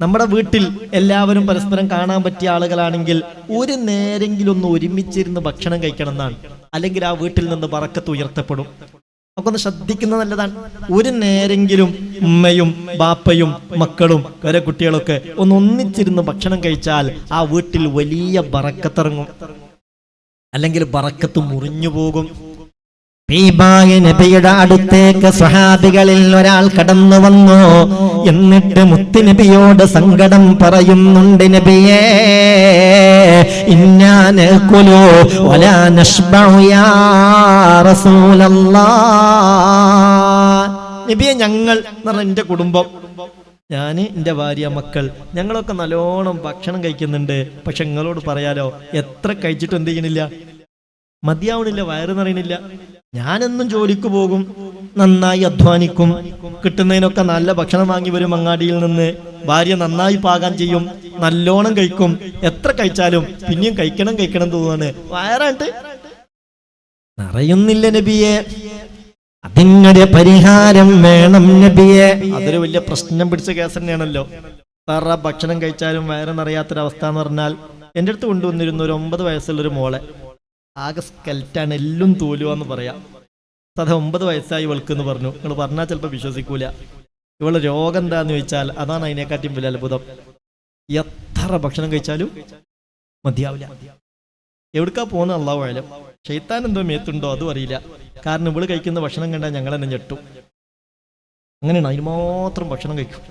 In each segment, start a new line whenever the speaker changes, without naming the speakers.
നമ്മുടെ വീട്ടിൽ എല്ലാവരും പരസ്പരം കാണാൻ പറ്റിയ ആളുകളാണെങ്കിൽ ഒരു നേരെങ്കിലും ഒന്ന് ഒരുമിച്ചിരുന്ന് ഭക്ഷണം കഴിക്കണം എന്നാണ് അല്ലെങ്കിൽ ആ വീട്ടിൽ നിന്ന് പറക്കത്ത് ഉയർത്തപ്പെടും. നമുക്കൊന്ന് ശ്രദ്ധിക്കുന്നത് നല്ലതാണ്. ഒരു നേരെങ്കിലും ഉമ്മയും ബാപ്പയും മക്കളും വരെ കുട്ടികളൊക്കെ ഒന്ന് ഒന്നിച്ചിരുന്ന് ഭക്ഷണം കഴിച്ചാൽ ആ വീട്ടിൽ വലിയ ബറക്കത്തിറങ്ങും അല്ലെങ്കിൽ ബറക്കത്ത് മുറിഞ്ഞു പോകും.
ഹബീബായ നബിയുടെ അടുത്തേക്ക് സ്വഹാബികളിൽ ഒരാൾ കടന്നു വന്നു. എന്നിട്ട് മുത്തുനബിയോട് സങ്കടം പറയുന്നുണ്ട് നബിയേ ഇന്നാന് റസൂലല്ലാഹ്.
നബിയെ ഞങ്ങൾ എന്റെ കുടുംബം. ഞാൻ എന്റെ ഭാര്യ മക്കൾ ഞങ്ങളൊക്കെ നല്ലോണം ഭക്ഷണം കഴിക്കുന്നുണ്ട്. പക്ഷെ നിങ്ങളോട് പറയാലോ എത്ര കഴിച്ചിട്ട് എന്ത് ചെയ്യണില്ല? മതിയാവണില്ല വയറ് നിറയണില്ല. ഞാനെന്നും ജോലിക്ക് പോകും നന്നായി അധ്വാനിക്കും കിട്ടുന്നതിനൊക്കെ നല്ല ഭക്ഷണം വാങ്ങി വരും അങ്ങാടിയിൽ നിന്ന്. ഭാര്യ നന്നായി പാകം ചെയ്യും നല്ലോണം കഴിക്കും. എത്ര കഴിച്ചാലും പിന്നെയും കഴിക്കണം കഴിക്കണം തോന്നുകയാണ് വയറാണ്ട്
നിറയുന്നില്ല നബിയെ. അതിങ്ങടെ പരിഹാരം വേണം നബിയെ.
അതൊരു വലിയ പ്രശ്നം പിടിച്ച കേസ് തന്നെയാണല്ലോ. വേറെ ഭക്ഷണം കഴിച്ചാലും വയറ് നിറയാത്തൊരവസ്ഥ എന്ന് പറഞ്ഞാൽ എന്റെ അടുത്ത് കൊണ്ടുവന്നിരുന്ന ഒരു ഒമ്പത് വയസ്സുള്ള ഒരു മോളെ. ആകെ സ്കെൽറ്റാണ് എല്ലും തോലുവാന്ന് പറയാം. അത് ഒമ്പത് വയസ്സായി ഇവൾക്കെന്ന് പറഞ്ഞു. നിങ്ങൾ പറഞ്ഞാൽ ചിലപ്പോൾ വിശ്വസിക്കൂല. ഇവളുടെ രോഗം എന്താന്ന് ചോദിച്ചാൽ അതാണ് അതിനെക്കാട്ടിയും വലിയ അത്ഭുതം. എത്ര ഭക്ഷണം കഴിച്ചാലും മതിയാവില്ല. എവിടുക്കാ പോകുന്ന അള്ളാവായാലും ഷെയ്ത്താൻ എന്തോ മേത്തുണ്ടോ അതും അറിയില്ല. കാരണം ഇവൾ കഴിക്കുന്ന ഭക്ഷണം കണ്ടാൽ ഞങ്ങൾ തന്നെ ഞെട്ടും. അങ്ങനെയാണ് അതിന് മാത്രം ഭക്ഷണം കഴിക്കും.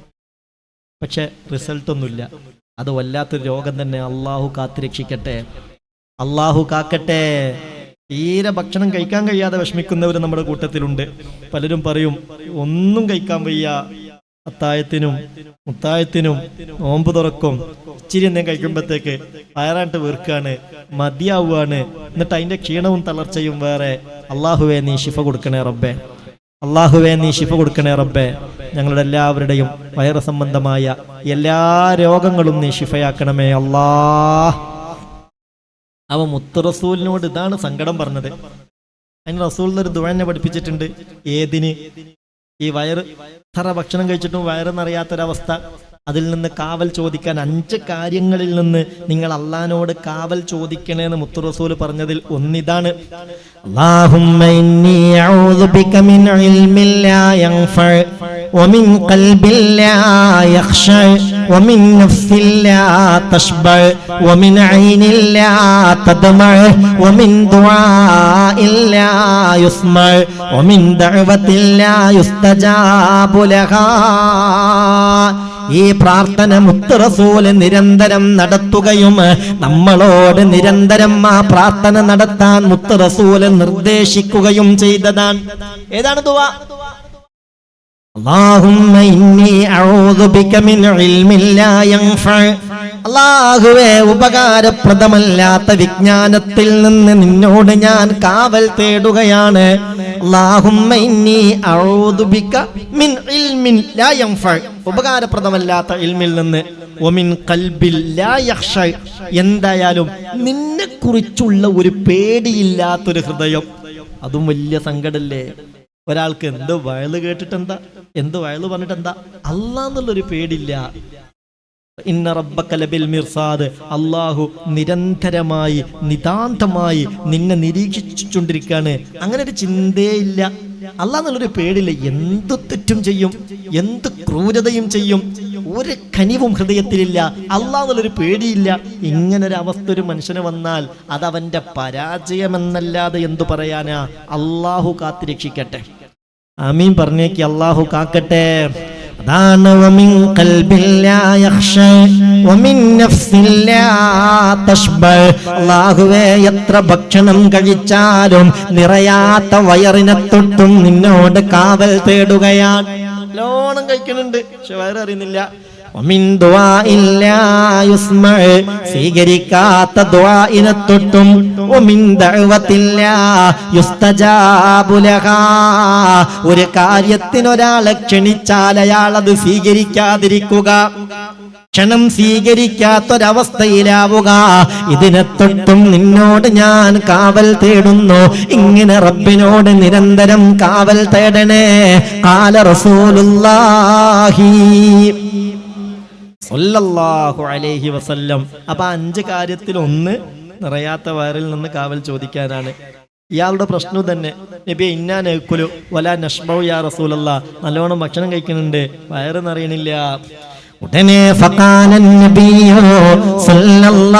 പക്ഷെ റിസൾട്ടൊന്നുമില്ല അത് വല്ലാത്തൊരു രോഗം തന്നെ അള്ളാഹു കാത്തുരക്ഷിക്കട്ടെ. അള്ളാഹു കാക്കട്ടെ. തീരെ ഭക്ഷണം കഴിക്കാൻ കഴിയാതെ വിഷമിക്കുന്നവർ നമ്മുടെ കൂട്ടത്തിലുണ്ട്. പലരും പറയും ഒന്നും കഴിക്കാൻ വയ്യ. അത്തായത്തിനും മുത്തായത്തിനും നോമ്പ് തുറക്കും. ഇച്ചിരി എന്തെങ്കിലും കഴിക്കുമ്പോഴത്തേക്ക് വയറായിട്ട് വീർക്കാണ് മതിയാവുകയാണ്. എന്നിട്ട് അതിന്റെ ക്ഷീണവും തളർച്ചയും വേറെ. അള്ളാഹുവെ നീ ശിഫ കൊടുക്കണേ റബ്ബെ. അള്ളാഹുവെ നീ ശിഫ കൊടുക്കണേ റബ്ബെ. ഞങ്ങളുടെ എല്ലാവരുടെയും വയറ് സംബന്ധമായ എല്ലാ രോഗങ്ങളും നീ ശിഫയാക്കണമേ അല്ലാ അവ മുത്തറസൂലിനോട് ഇതാണ് സങ്കടം പറഞ്ഞത്. അതിന് റസൂൽ എന്നൊരു ദുഴനെ പഠിപ്പിച്ചിട്ടുണ്ട്. ഏതിന്? ഈ വയറ്. എത്ര ഭക്ഷണം കഴിച്ചിട്ടും വയറെന്നറിയാത്തൊരവസ്ഥ. അതിൽ നിന്ന് കാവൽ ചോദിക്കാൻ അഞ്ച് കാര്യങ്ങളിൽ നിന്ന് നിങ്ങൾ അള്ളഹാനോട് കാവൽ ചോദിക്കണേന്ന് മുത്തുറസൂൽ പറഞ്ഞതിൽ ഒന്നിതാണ്.
അള്ളാഹും إني أعوذ بك من علم لا ينفع ومن قلب لا يخشع ومن نفس لا تشبع ومن عين لا تدمع ومن دعاء لا يسمع ومن دعوة لا يستجاب لها ഈ പ്രാർത്ഥന മുത്തറസൂല് നിരന്തരം നടത്തുകയും നമ്മളോട് നിരന്തരം ആ പ്രാർത്ഥന നടത്താൻ മുത്തറസൂല് നിർദ്ദേശിക്കുകയും ചെയ്തതാണ് ഏതാണ് ദുവ അള്ളാഹുവേ ഉപകാരപ്രദമല്ലാത്ത വിജ്ഞാനത്തിൽ നിന്ന് നിന്നോട് ഞാൻ കാവൽ തേടുകയാണ്. ഉപകാരപ്രദമല്ലാത്ത ഇൽമിൽ നിന്ന്. ഒമിൻ കൽബിൽ എന്തായാലും നിന്നെ കുറിച്ചുള്ള ഒരു പേടിയില്ലാത്തൊരു ഹൃദയം.
അതും വലിയ സങ്കടല്ലേ? ഒരാൾക്ക് എന്ത് വയൽ കേട്ടിട്ട് എന്താ വയൽ പറഞ്ഞിട്ട് എന്താ അല്ലാന്നുള്ളൊരു പേടില്ല. ഇന്ന റബ്ബക്കലബിൽ മിർസാദ്. അള്ളാഹു നിരന്തരമായി നിതാന്തമായി നിന്നെ നിരീക്ഷിച്ചുകൊണ്ടിരിക്കുകയാണ് അങ്ങനെ ഒരു ചിന്തയില്ല. അല്ലാന്നുള്ളൊരു പേടില്ല. എന്ത് തെറ്റും ചെയ്യും? എന്ത് ക്രൂരതയും ചെയ്യും? ഒരു കനിവും ഹൃദയത്തിലില്ല. അല്ലാന്നുള്ളൊരു പേടിയില്ല. ഇങ്ങനൊരു അവസ്ഥ ഒരു മനുഷ്യന് വന്നാൽ അത് അവന്റെ പരാജയമെന്നല്ലാതെ എന്തു പറയാനാ? അള്ളാഹു കാത്തിരക്ഷിക്കട്ടെ. ആമീൻ പറഞ്ഞേക്ക് അള്ളാഹു കാക്കട്ടെ.
അതാണ് ഖൽബിൽ ലാ യഖ്ഷ വമിൻ നഫ്സിൽ ലാ തഷ്ബ അല്ലാഹുവേ എത്ര ഭക്ഷണം കഴിച്ചാലും നിറയാത്ത വയറിനെ തൊട്ടും നിന്നോട് കാവൽ തേടുകയാണ്.
ലോണം കഴിക്കുന്നുണ്ട് പക്ഷെ വയററിയുന്നില്ല
സ്വീകരിക്കാത്ത ദുആഇനെ തൊട്ടും ഒരു കാര്യത്തിനൊരാളെ ക്ഷണിച്ചാൽ അയാൾ അത് സ്വീകരിക്കാതിരിക്കുക. ക്ഷണം സ്വീകരിക്കാത്തൊരവസ്ഥയിലാവുക. ഇതിനെ തൊട്ടും നിന്നോട് ഞാൻ കാവൽ തേടുന്നു. ഇങ്ങനെ റബ്ബിനോട് നിരന്തരം കാവൽ തേടണേ. കാല റസൂലുള്ളാഹി.
അലൈഹി വസല്ലം. അപ്പൊ അഞ്ച് കാര്യത്തിൽ ഒന്ന് നിറയാത്ത വയറിൽ നിന്ന് കാവൽ ചോദിക്കാനാണ്. ഇയാളുടെ പ്രശ്നം തന്നെ നബി ഇന്നാ നെക്കുലു വല നഷ്മൗ യാ റസൂലല്ല. നല്ലോണം ഭക്ഷണം കഴിക്കുന്നുണ്ട്. വയറ് നിറയണില്ല.
ഉടനെ ഫഖാല നബിയോ സല്ലല്ലാഹു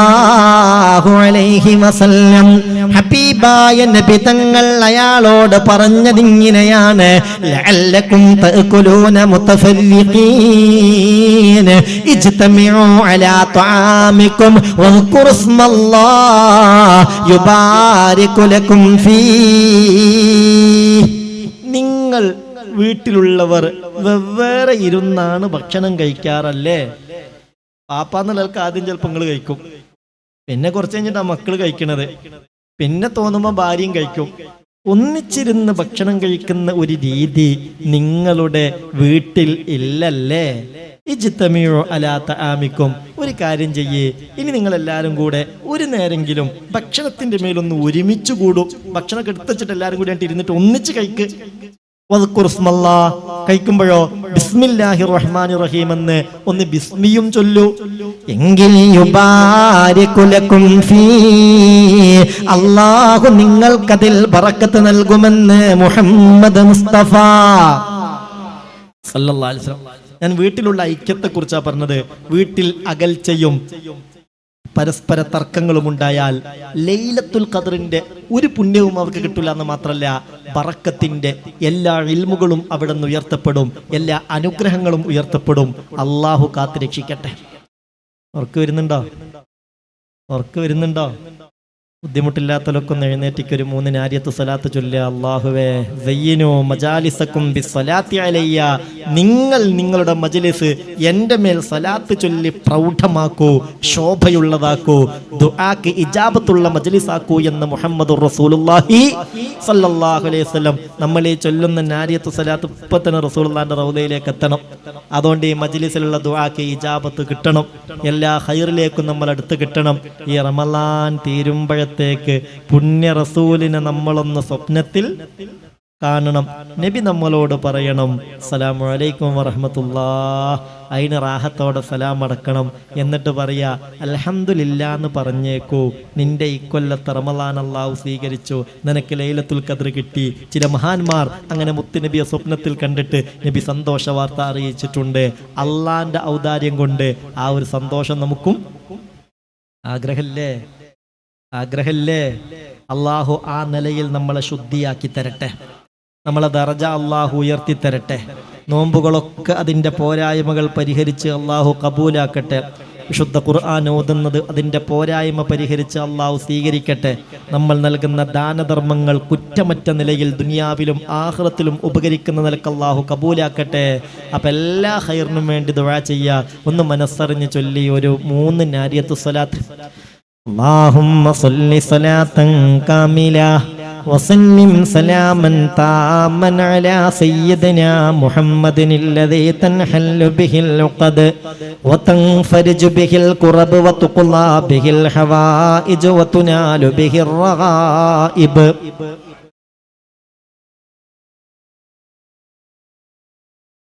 അലൈഹി വസല്ലം. ഹബീബായ നബി തങ്ങൾ അയാളോട് പറഞ്ഞതിങ്ങനെയാണ് ലഅല്ലകും തഅകുലൂന മുതഫല്ലിഖീൻ ഇജ്തമിഉ അലാ തആമിക്കും വദ്കുറു സ്മല്ലാഹ് യുബാരികു ലകും ഫീ.
നിങ്ങൾ വീട്ടിലുള്ളവർ വെവ്വേറെ ഇരുന്നാണ് ഭക്ഷണം കഴിക്കാറല്ലേ? പാപ്പാന്നുള്ളവർക്ക് ആദ്യം ചിലപ്പോൾ നിങ്ങൾ കഴിക്കും. പിന്നെ കുറച്ച് കഴിഞ്ഞിട്ടാ മക്കൾ കഴിക്കണത്. പിന്നെ തോന്നുമ്പോൾ ഭാര്യയും കഴിക്കും. ഒന്നിച്ചിരുന്ന് ഭക്ഷണം കഴിക്കുന്ന ഒരു രീതി നിങ്ങളുടെ വീട്ടിൽ ഇല്ലല്ലേ? ഇജിത്തമിയോ അലാത്ത ആമിക്കും ഒരു കാര്യം ചെയ്യേ. ഇനി നിങ്ങൾ എല്ലാവരും കൂടെ ഒരു നേരെങ്കിലും ഭക്ഷണത്തിന്റെ മേലൊന്ന് ഒരുമിച്ച് കൂടും. ഭക്ഷണം എടുത്തുവച്ചിട്ട് എല്ലാവരും കൂടി ആയിട്ട് ഇരുന്നിട്ട് ഒന്നിച്ച് കഴിക്ക്. കഴിക്കുമ്പോഴോ ബിസ്മില്ലാഹി റഹ്മാനി റഹീം എന്ന് ഒന്ന് ബിസ്മിയും ചൊല്ലു.
എങ്കിൽ അള്ളാഹു നിങ്ങൾക്കതിൽ ബറക്കത്ത് നൽകുമെന്ന് മുഹമ്മദ് മുസ്തഫ.
ഞാൻ വീട്ടിലുള്ള ഐക്യത്തെ കുറിച്ചാണ് പറഞ്ഞത്. വീട്ടിൽ അകൽച്ചയും പരസ്പര തർക്കങ്ങളും ഉണ്ടായാൽ ലൈലത്തുൽ ഖദറിന്റെ ഒരു പുണ്യവും അവർക്ക് കിട്ടില്ല എന്ന് മാത്രമല്ല പറക്കത്തിന്റെ എല്ലാ ഇൽമുകളും അവിടെ നിന്ന് ഉയർത്തപ്പെടും എല്ലാ അനുഗ്രഹങ്ങളും ഉയർത്തപ്പെടും. അള്ളാഹു കാത്തുരക്ഷിക്കട്ടെ. രക്ഷിക്കട്ടെ ഉറക്ക് വരുന്നുണ്ടോ? ഉറക്ക് വരുന്നുണ്ടോ? ബുദ്ധിമുട്ടില്ലാത്തവരൊക്കെ എഴുന്നേറ്റിക്കൊരു എഴുന്നേറ്റിക്ക് ഒരു മൂന്ന് നാര്യത്ത് സലാത്ത് ചൊല്ലുക. അള്ളാഹുവേ സയ്യിനു മജാലിസക്കും ബി സലാത്തി അലയ്യ. നിങ്ങൾ നിങ്ങളുടെ മജലിസ് എന്റെ മേൽ സലാത്ത് ചൊല്ലി പ്രൗഢമാക്കൂ ശോഭയുള്ളതാക്കൂ ദുആക്ക് ഇജാബത്തുള്ള മജലിസാക്കൂ എന്ന് മുഹമ്മദ് റസൂലുള്ളാഹി സല്ലല്ലാഹു അലൈഹി വസല്ലം നമ്മൾ ഈ ചൊല്ലുന്ന നാര്യത്ത് സലാത്ത് ഇപ്പൊ തന്നെ റസൂലുള്ളാഹിന്റെ റൗദയിലേക്ക് എത്തണം. അതുകൊണ്ട് ഈ മജലിസിലുള്ള ദുആക്ക് ഇജാബത്ത് കിട്ടണം. എല്ലാ ഹൈറിലേക്കും നമ്മൾ അടുത്ത് കിട്ടണം. ഈ റമലാൻ തീരുമ്പോഴത്തേക്ക് പുണ്യ റസൂലിനെ നമ്മളൊന്ന് സ്വപ്നത്തിൽ കാണണം. നബി നമ്മളോട് പറയണം സലാം അലൈക്കും വറഹമത്തുല്ലാ അതിന് റാഹത്തോടെ സലാം അടക്കണം എന്നിട്ട് പറയാ അലഹമുല്ല എന്ന് പറഞ്ഞേക്കൂ. നിന്റെ ഇക്കൊല്ലത്തെ റമലാൻ അള്ളാഹു സ്വീകരിച്ചു. നിനക്ക് ലൈലത്തുൽ കദർ കിട്ടി. ചില മഹാന്മാർ അങ്ങനെ മുത്തുനബിയെ സ്വപ്നത്തിൽ കണ്ടിട്ട് നബി സന്തോഷ വാർത്ത അറിയിച്ചിട്ടുണ്ട്. അള്ളാന്റെ ഔദാര്യം കൊണ്ട് ആ ഒരു സന്തോഷം നമുക്കും ആഗ്രഹല്ലേ? ആഗ്രഹല്ലേ? അള്ളാഹു ആ നിലയിൽ നമ്മളെ ശുദ്ധിയാക്കി തരട്ടെ. നമ്മളെ ദർജ അള്ളാഹു ഉയർത്തി തരട്ടെ. നോമ്പുകളൊക്കെ അതിന്റെ പോരായ്മകൾ പരിഹരിച്ച് അള്ളാഹു കബൂലാക്കട്ടെ. വിശുദ്ധ ഖുർആൻ ഓതുന്നത് അതിന്റെ പോരായ്മ പരിഹരിച്ച് അള്ളാഹു സ്വീകരിക്കട്ടെ. നമ്മൾ നൽകുന്ന ദാനധർമ്മങ്ങൾ കുറ്റമറ്റ നിലയിൽ ദുനിയാവിലും ആഹ്റത്തിലും ഉപകരിക്കുന്ന നിലയ്ക്ക് അള്ളാഹു കബൂലാക്കട്ടെ. അപ്പം എല്ലാ ഹൈറിനും വേണ്ടി ദുഴ ചെയ്യുക. ഒന്ന് മനസ്സറിഞ്ഞ് ചൊല്ലി ഒരു മൂന്ന് നാരിയത്ത് സ്വലാത്ത്
اللهم صل صلاة كاملة وسلم سلاما تاما على سيدنا محمد الذي تنحل به العقد وتنفرج به الكرب وتقضى به الحوائج وتنال به الرغائب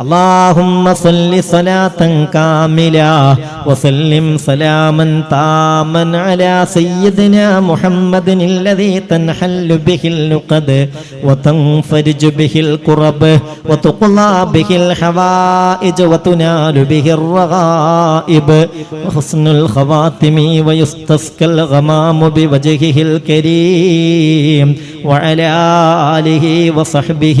اللهم صل صلاة كاملة وسلم سلاما تاما على سيدنا محمد الذي تنحل به اللقد وتنفرج به الكرب وتقضى به الحوائج وتنال به الرغائب وحسن الخواتم ويستسقى الغمام بوجهه الكريم وعلى آله وصحبه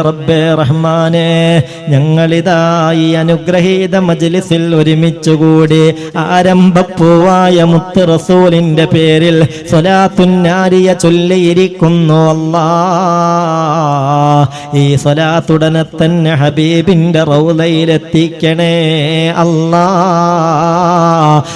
റബ്ബേ ഞങ്ങളിതായി അനുഗ്രഹീത മജ്ലിസിൽ ഒരുമിച്ചുകൂടി ആരംഭപ്പൂവായ മുത്ത് റസൂലിന്റെ പേരിൽ സ്വലാത്തുന്നാരിയ ചൊല്ലിയിരിക്കുന്നു അല്ലാ. ഈ സ്വലാത്തുടനെ തന്നെ ഹബീബിന്റെ റൗലയിലെത്തിക്കണേ അല്ലാ.